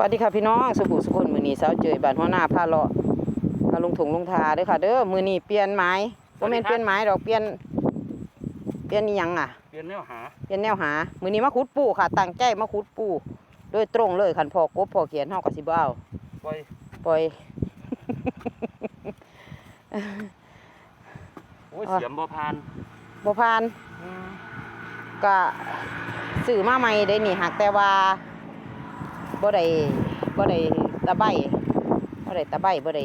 วัสดีค่ะพี่น้องสุขุสุขุนมือนี้สาวเจยบ้านหัวหน้าพาเลาะพาลงถุงลงทาเด้อค่ะ เด้อมือนี้เปลี่ยนไม้บ่แม่นเปลี่ยนไม้ดอกเปลี่ยน เปลี่ยนอีหยังอะ เปลี่ยนแนวหา เปลี่ยนแนวหา มือนี้มาขุดปูค่ะตั้งใจมาขุดปูโดยตรงเลยคันพอกบพอเขียนเฮาก็สิบ่เอาปล่อยปล่อยโอ้ยอะเสียมบ่ผ่านบ่ผ่านก็ซื้อมาใหม่ได้นี่หักแต่ว่า บ่ได้บ่ได้ตะไบบ่ได้ตะไบบ่ได้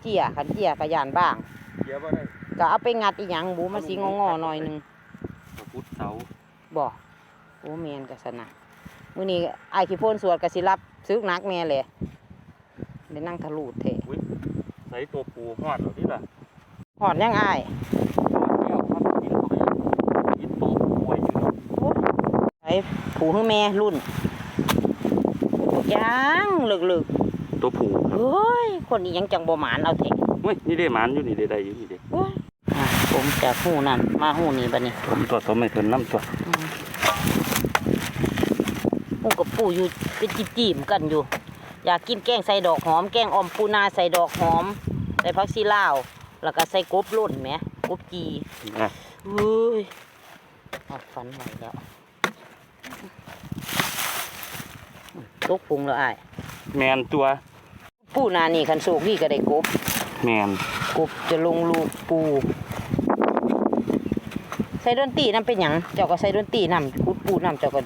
เจียคันเจียก็ย่านบ้างเสียบ่ได้ก็เอาไปงัดอีหยังบูมาสิงองอๆหน่อยหนึงตะพุดเสาบ่โอ้แม่นก็สนะมื้อนี้อ้ายขี้โพนสวดก็สิรับซึกหนักแม่แหละได้นั่งทะลุเทใส่ตัวปูหอดเอาดิล่ะหอดยังอ้ายหอดแล้วครับกินเข้าไปกินตัวป่วยอยู่เนาะไอ้ผูให้แม่รุ่น ยังลึกตัวผูๆเฮ้ยคนนี้ยังจังบ่หมานเอาเถอะเฮ้ยนี่ได้หมานอยู่นี่ได้ได้อยู่นี่เด้โอ้ยอะผมจากหูนั่นมาหูนี่บัดนี้ผมตัวสมัยเพิ่นน้ำตัวอืมหูกับปูอยู่เป็นจีบๆกันอยู่ อยากกินแกงใส่ดอกหอม แกงออมปูนาใส่ดอกหอมใส่ผักชีลาว แล้วก็ใส่กบล่นแหมกบจีอะเฮ้ยหอดฝันไหวแล้ว ตกพุงแล้วอ้ายแมนตัวปูนานี่คันโศกนี่ก็ได้กบแมนกบจะลงลูกปู ใส่ดนตรีนำเป็นหยังเจ้าก็ใส่ดนตรีนำคุดปูนำเจ้าก็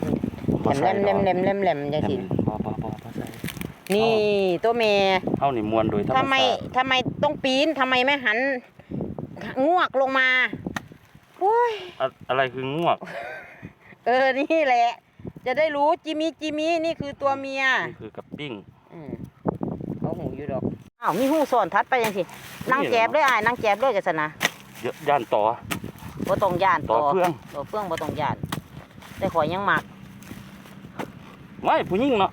แหลมแหลมแหลมแหลมแหลมจังซี่บ่บ่บ่บ่ใส่นี่ตัวแม่เฮานี่มวนโดยธรรมทำไมชาติทำไมต้องปีนทำไมไม่หันงวกลงมาโอ้ย อะอะไรคืองวก เออ นี่แหละ จะได้รู้จิมิจิมินี่คือตัวเมียนี่คือกับปิ้งอืมเขาหูอยู่ดอกอ้าวมีหูสอนทัดไปยังสินั่งแจบเลยอ่ายนั่งแจบเลยกันสนะเยอะย่านต่อบ่ต้องย่านต่อเฟืองต่อเฟืองบ่ต้องย่านแต่ขอยยังหมักไว้ผู้หญิงเนาะ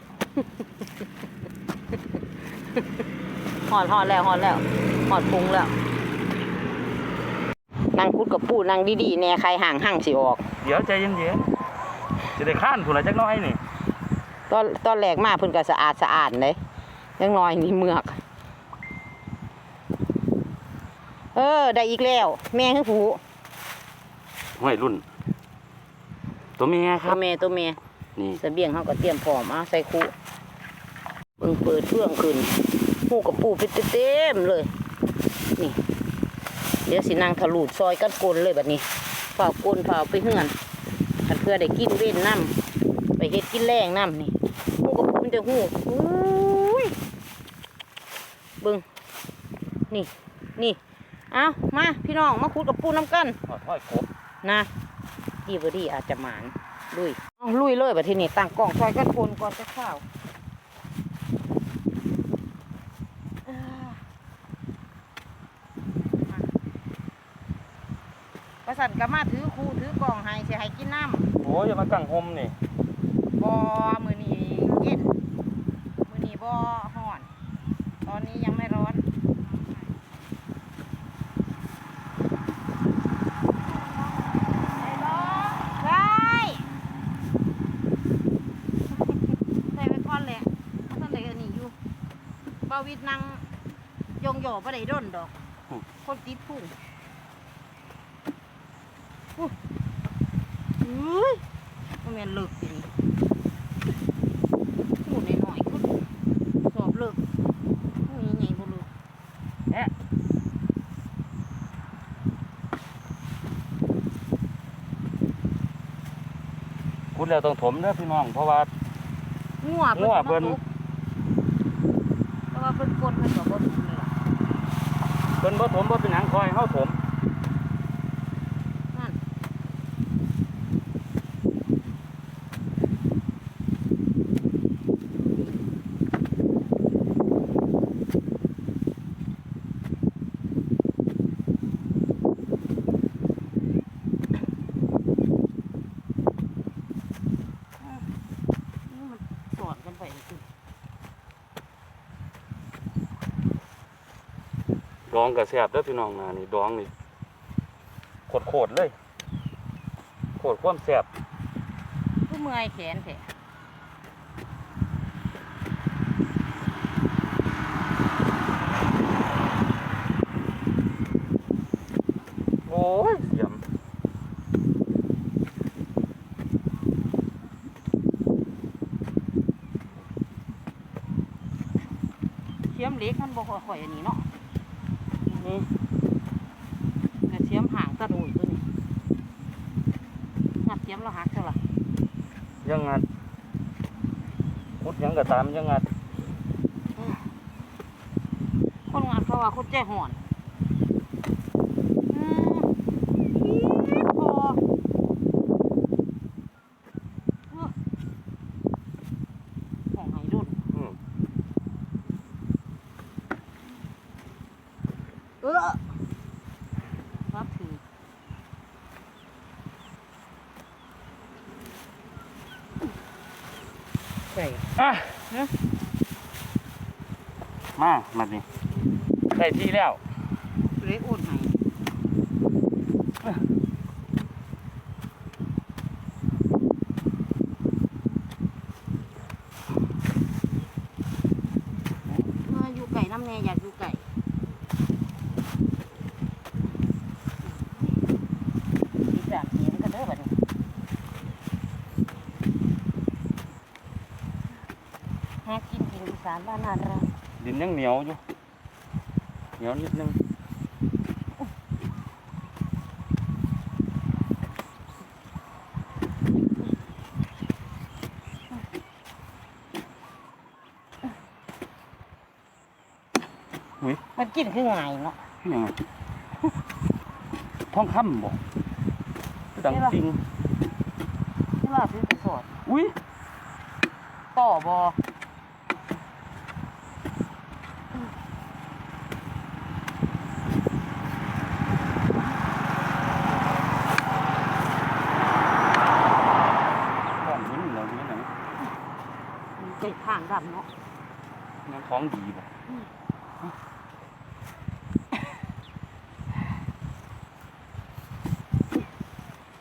หอดหอดแล้วหอดแล้วหอดปรุงแล้วนั่งคุดกับปูนั่งดีๆแน่ใครห่างห่างสิออก เดี๋ยวใจเย็นๆ จะได้ข้านผู้ละจักหน้อยนี่ตอนตอนแรกมาเพิ่นก็สะอาดสะอาดเลยยังน้อยนี่เมือก เออ ได้อีกแล้ว แม่คือผู้ห้วยรุ่น ตัวเมียคตัรัวบ แม่ตัวแม่นี่เสบียงเขาก็เตรียมพร้อมเอาใส่คุเบิ่งเปิดเฟื่องขึ้นหูกับปูไปเต็มๆเลย นี่ เดี๋ยวสินางถลูดซอยกันกลนเลยแบบนี้เฝ้ากลนเฝ้าไปเฮือนคัน เพื่อได้กินเว้นน้ำไปเฮ็ดกินแรงน้ำนี่หูกับมันจะหูอุ้ยเบิ้งนี่นี่เอามาพี่น้องมาขุดกับปูน้ำกันหอดห้อยกบนะดีบดีอาจจะหมานลุยลุยเลยแบบที่นี่ตั้งกล้องซอยกันคนก่อนจะข้าวเอ้อมาป ระสันก็มาถือคูถือกล่องให้สิให้กินน้โอ้ยอย่ามากังหมนี่ำบอมือนี้เย็นมือนี้บอห่อน ตอนนี้ยังไม่ร้อนไอ้ใส่ไปก่อนแหละท่านใดอันนี้อยู่บาวิดนั่งยองหย่อบ่ได้ด้นดอก คนติดพุ่ง อุ้ยมันแม่นเลิกทีนี้หูหน่อยๆก็สอบเลิกหูใหญ่ๆบ่เลิกแอะคุณแล้วต้องถมเด้อพี่น้องเพราะว่า งัวงัวเพิ่นมาตกแต่ว่าเพิ่นกดเพิ่นก็บ่ถูกเลยล่ะเพิ่นบ่ถมบ่เป็นหยังคอยเฮาถม ร้องกระแสบเด้อพี่น้องนานี่ดองนี่โคตรโคตรเลยโคตรคว่ำแสบผู้เมื่อยแขนแท้โอ้ยเสียมเสียมเล็กมันบกกว่ค่อยอันนี้เนาะ กระเทียมห่างตะโดยตัวนี้งัดเทียมแล้วหักเท่าไหร่ยังงัดคุดหยังก็ตามยังงัดคนงานเขาว่าคนใจห่อนอืมอี๊ดพอเอ้อของไห้ดุน อืม เออรับถือ ใช่ อะฮะมามานี่ได้ที่แล้วเล็กอุ่นไห้มาอยู่ไก่น้ำแน่อยากอยู่ไก่อีกสามเสียงกันเด้อบัดนี้ หากินกินอีสานบ้านนาเราดินยังเหนียวอยู่ เหนียวนิดนึงมันกินคือไงเนาะยังไงท้องคำบ่คือดังนี่ล่ะจริงที่ว่าซื้อไปสดอุ้ยต่อบอ ท้องหินเหรอนี่นะ ไก่ทางดำเนาะ งั้นท้ องดีบ่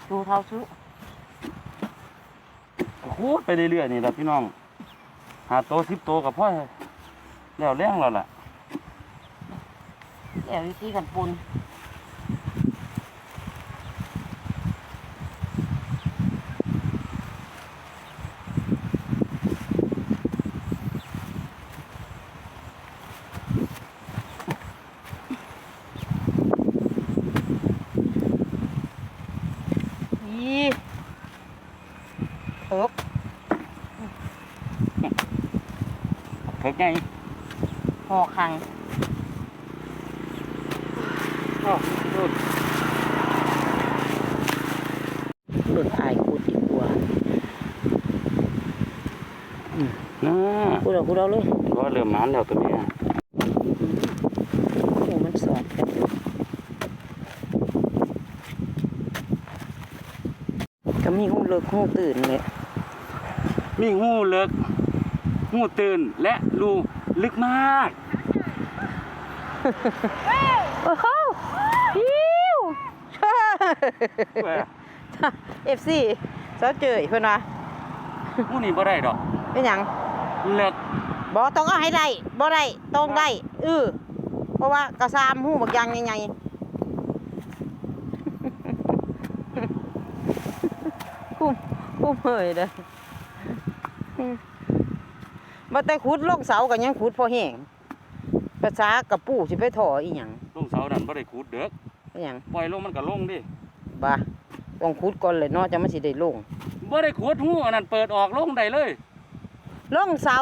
ดูเท้าซื้อโคตรไปเรื่อยๆนี่แหละพี่น้อง หาโตสิบโตกับพ่อแล้วแรงแล้วล่ะแอบวิธีกันปุนนี่ ไงห่อคังอ้าวดูดเบิ่งอายกูดีกว่านะกูเรากูเราเลยก็เริ่มมันแล้วตัวเนี้ยโอ้มันสอดกันก็มีหูเลิกหูตื่นเลยมีงูเลิก งูตื่นและรูลึกมาก โอ้โหฮิวเอฟซีเจ้าเจยเพื่อนว่างูนี่บ่ได้ดอกเป็นหยังเลิกบอต้องเอาให้ได้บ่ได้ต้องได้เออเพราะว่ากระซามหูบักอยางใหญ่ๆคุ้มคุ้มเฮยเด้ออืม บ่แต่ขุดลงเสาก็ยังขุดพอแห้งภาษากระปูสิไปถออีหยังลงเสาดันบ่ได้ขูดเด้อเป็นหยังปล่อยลงมันก็ลงดิบ่าต้องขุดก่อนเลยเนาะจะมันสิได้ลงบ่ได้ขูดหูอันนั้นเปิดออกลงได้เลยลงเสา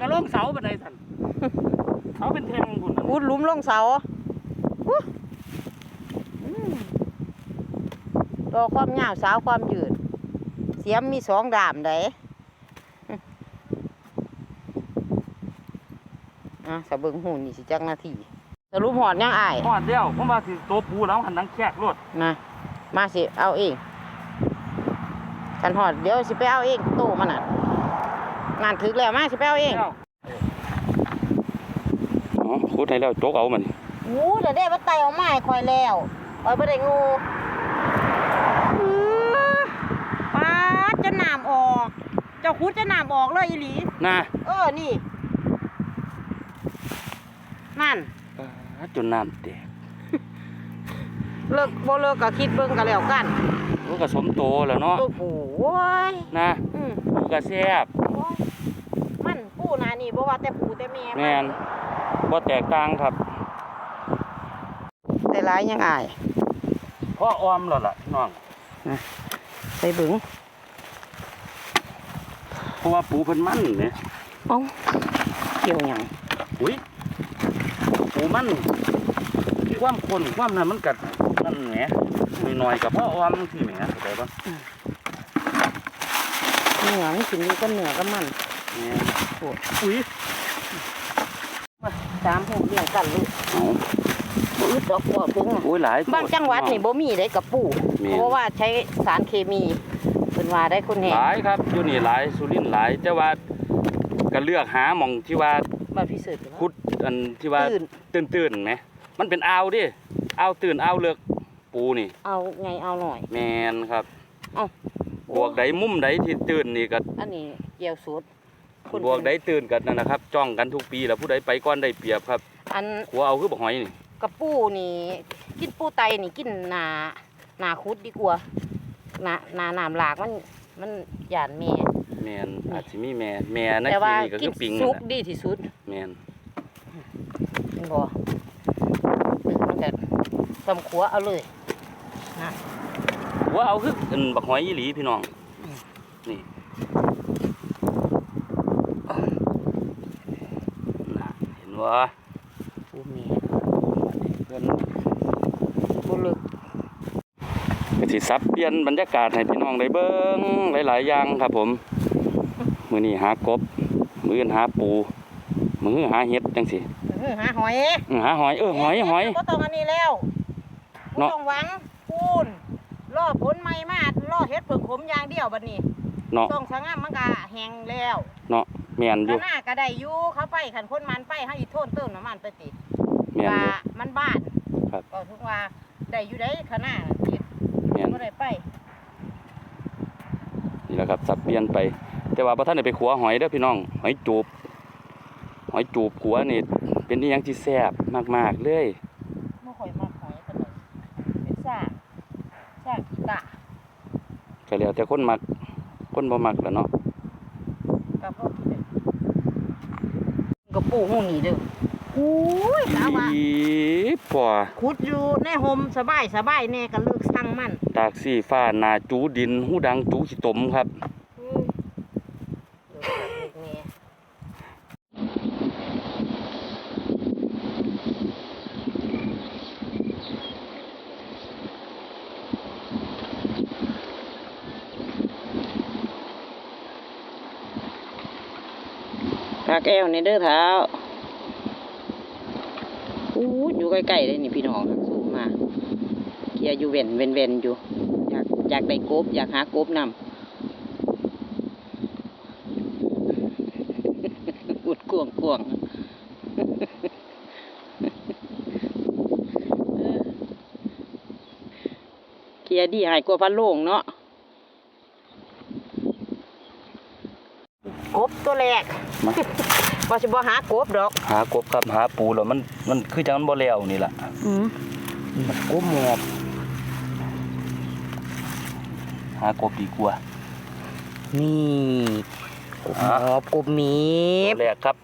ก็ลงเสาบันไดสั่นเสาเป็นแท่งพุ่นน่ะขุดหลุมลงเสาอู้อืมรอความยาวสาวความยืด เสียมมีสองดามได อะสะเบิงหูนี่สิจักนาทีสรุปหอดยังอายฮอดแล้วผมว่าสิโตปูแล้วหันหนังแขกรถนะมาสิเอาเองกันหอดเดี๋ยวสิไปเอาเองโตมันน่ะงานถึกแล้วมาสิไปเอาเองแล้วอ๋อขูดให้แล้วโจกเอามันงูเดี๋ยวได้มาไตออกมาให้คอยแล้วคอยบ่ได้งูอื้อปาดจะหนามออก เจ้าคุดจะหนามออกเลยอีหลีนะเออนี่ นั่นอ่าจนน้ำแตกเลิกบ่เลิกก็คิดเบิ่งก็แล้วกันมันก็สมโตแล้วเนาะโอ้โหโว้ยนะอืมปูก็แซ่บโอ้ยมันปูนานี่บ่ว่าแต่ปูแต่แม่แม่นนบ่แตกต่างครับได้หลายยังอายพ่อออมแล้วล่ะพี่น้องใส่เบึงเพราะว่าปูเพิ่นมันเนี่ยเอ้าเกี่ยวหยังอุ้ย ปูมันความคนความนั้นมันกัดนั่นแหมหน่อยๆกับพ่อออมที่แหมเข้าใจบ่เนื้อมันกินอยู่กับเนื้อกับมันแหมโอ้ยอุ้ยมาสามหูเลี้ยงกันลูกเอาบ่อึดดอกบ่ถึงอะโอ้ยหลายบางจังหวัดนี่บ่มีได้กับปูแม่นเพราะว่าใช้สารเคมีเพิ่นว่าได้คนแห่หลายครับอยู่นี่หลายสุรินทร์หลายแต่ว่าก็เลือกหาหม่องที่ว่า บ้านพี่เสิร์ชคุดอันที่ว่าตื่นตื่นตื่นๆไหมมันเป็นอ่าวดิอ่าวตื่นอ่าวเลือกปูนี่เอาไงเอาหน่อย แมนครับเอ้าบวกใดมุมใดที่ตื่นนี่ก็อันนี้เกี่ยวสุดคนบวกใดตื่นกันนั่นนะครับ จ้องกันทุกปีแล้วผู้ใดไปก้อนได้เปรียบครับ อันหัวเอาคือบอกหอยนี่กระปูนี่ กินปูไตนี่กินหนาหนาคุดดีกว่าหนาหนาน้ำหลากมันมันหยานแม่แมนอาจสิมีแม่แม่ในแต่ที่ว่านี่ก็กิคืนอปิงสุนั่นกแหละดีที่สุดแมนเห็นบ่มันก็ตำขัวเอาเลยหัวเอาคืออันบักหอยอีหลีพี่น้องอืมนี่น่ะเห็นว่าปูแม่เพิ่นบ่เลิกก็สิซับเปลี่ยนบรรยากาศให้พี่น้องได้เบิ่งหลาย ๆ อย่างครับผม มื้อนี้หากบ มื้ออื่นหาปู มื้อหาเห็ดจังซี่อื้อหาหอยอื้อหาหอยเออหอยหอยบ่ต้องอันนี้แล้วบ่เนาะ ต้องหวังปูนรอผลใหม่มารอเฮ็ดเพิ่งขมอย่างเดียวบัดนี้เนาะต้องสงามมันก็แห้งแล้วเนาะแม่นอก็ยู่น่าก็ได้อยู่เขาไปขันคนมันไปเฮาอีโทนเติมน้ำมันไปติดแม่นว่าอยู่ มันบ้านครับ ก็ถึงว่าได้อยู่ได้ขนาดติดแม่นบ่ได้ไปนี่แหละครับสับเปลี่ยนไป แต่ว่าบ่ทันได้ไปขัวหอยเด้อพี่น้อง หอยจูบ หอยจูบขัวนี่เป็นอีหยังที่แซ่บมากๆเลยบ่ค่อยมักหอยปานใดเป็นซ่าซ่ากีตาก็แล้วแต่คนมักคนบ่มักแหล้วเนาะกับพวกที่ได้ก็ปูหูนี่เด้ออุ้ยกะว่าอีป่อขุดอยู่ในห่มสบายสบายแน่ก็เลิกสั่งมันตากสีฟ้าหนาจูดินหูดังจูขี้ตมครับ อืมเดี๋ยวจะเลิกแน่ พักแอวในเด้อเท้าอู้อยู่ใกล้ๆเลยนี่พี่น้องสูงมาเกียร์อยู่เว่นเว่นเว่นอยู่ อยากอยากได้กบอยากหากบนำอุดกวงกวงเกียร์ดีหายกว่าพันโล่งเนาะ กบตัวแรกมาว่าสิบ่หากบดอกหากบครับหาปูแล้วมันมันคือจังมันบ่แล้วนี่ล่ะอืมกบหมอบหากบดีกว่า นี่กบหมอะอบกบหมีตัวแรกครับ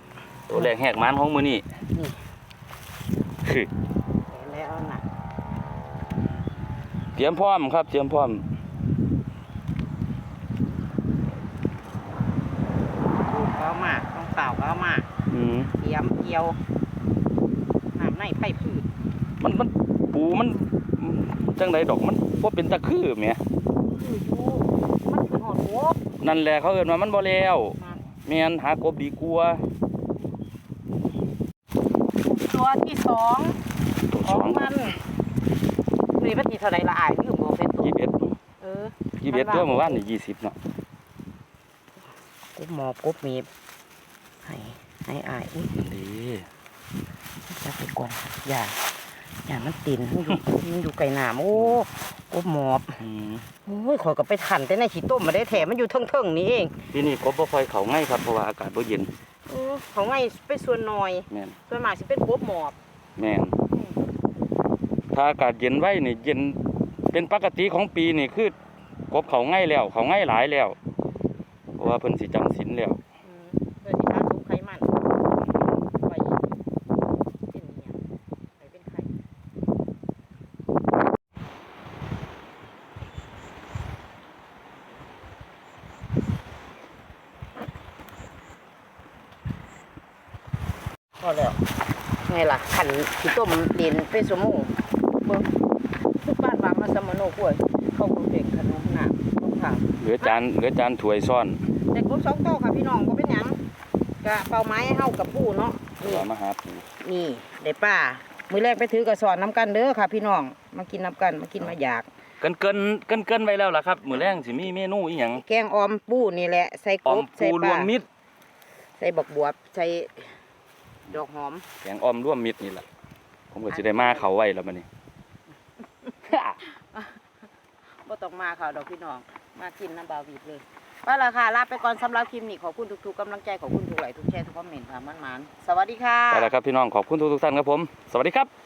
ตัวแรกแหกมันของมื้อนี้นี่คือแล้วน่ะ เตรียมพร้อมครับ เตรียมพร้อม กูก็เอามาต้องเปล่าก็เอามา อื มเตรียมเกี่ยวน้ำในไผ่พืชมันมันปูมันจังไดดอกมันบ่เป็นตะคือแหมคืออยู่มันคือหอดกบนั่นแหละเขาเอิ้นว่ามันบ่แล้วนั่นแม่นหากบดีกว่าตัวที่สองตัวขสอองงมันนี่พันทีเท่าไรละอายลืมบอกเป็นตัวยี่สิบเอ็ดเออยี่สิบเอ็ดตัวเมื่อวานนี่ยี่สิบเนาะกบหมอบกบหมีบให้ ให้อายอุ้ยนั่นดีจับไปก่อนอย่าอย่ามันตินมันอยู่มันอยู่ไก่หนามโอ้กบหมอบอืมโอ้ยข่อยก็ไปขันแต่ในขี้ต้มมาได้แถมมันอยู่เทิงๆนี่เองปีนี้กบบ่ค่อยเข้าง่ายครับเพราะว่าอากาศบ่เย็นเออเขาไงเป็นส่วนน้อยแม่นส่วนมากสิเป็นกบหมอบแม่นถ้าอากาศเย็นไว้นี่เย็นเป็นปกติของปีนี่คือกบเขาง่ายแล้ว เขาง่ายหลายแล้ว เพราะว่าเพิ่นสิจำศีลแล้วอืมเพื่อที่จะทุกไขมันไว้ พอแล้วไงล่ะขันขี้ต้มเด่นเป็นสมงเบิ่งทุกบ้านบางมาสมโนกล้วยเข้าคนเด็กขนมหนักต้องถามเหลือจานเหลือจานถ้วยซ่อนแต่กบสองโตวค่ะพี่น้องก็เป็นหยังกะเป่าไม้ให้เฮากับผู้เนาะนี่ว่ามาหาปูนี่ได้ป้า มือแรกไปถือกระสอนน้ำกันเด้อค่ะ พี่น้อง มากินน้ำกันมากินมาอยาก เกินเกินเกินเกินไว้แล้วล่ะครับ มื้อแรงสิมีเมนูอีหยังแกงออมปูนี่แหละ ใส่กออบมใส่ปูปรวลามมิตรใส่บักบวบใส่ ดอกหอมแกงออมรวมมิตรนี่แหละผมก็สิได้มาเขาไว้แล้วบัดนี้บ่ต้องมาค่ะดอกพี่น้อง มากินน้ำบาวีดเลยว่าราคาลาไปก่อนสำหรับคลิปนี้ขอบคุณทุกๆกำลังใจขอบคุณทุกไลค์ทุกแชร์ทุกคอมเมนต์ค่ะมันๆสวัสดีค่ะไปแล้วครับพี่น้องขอบคุณทุกๆท่านครับผม สวัสดีครับ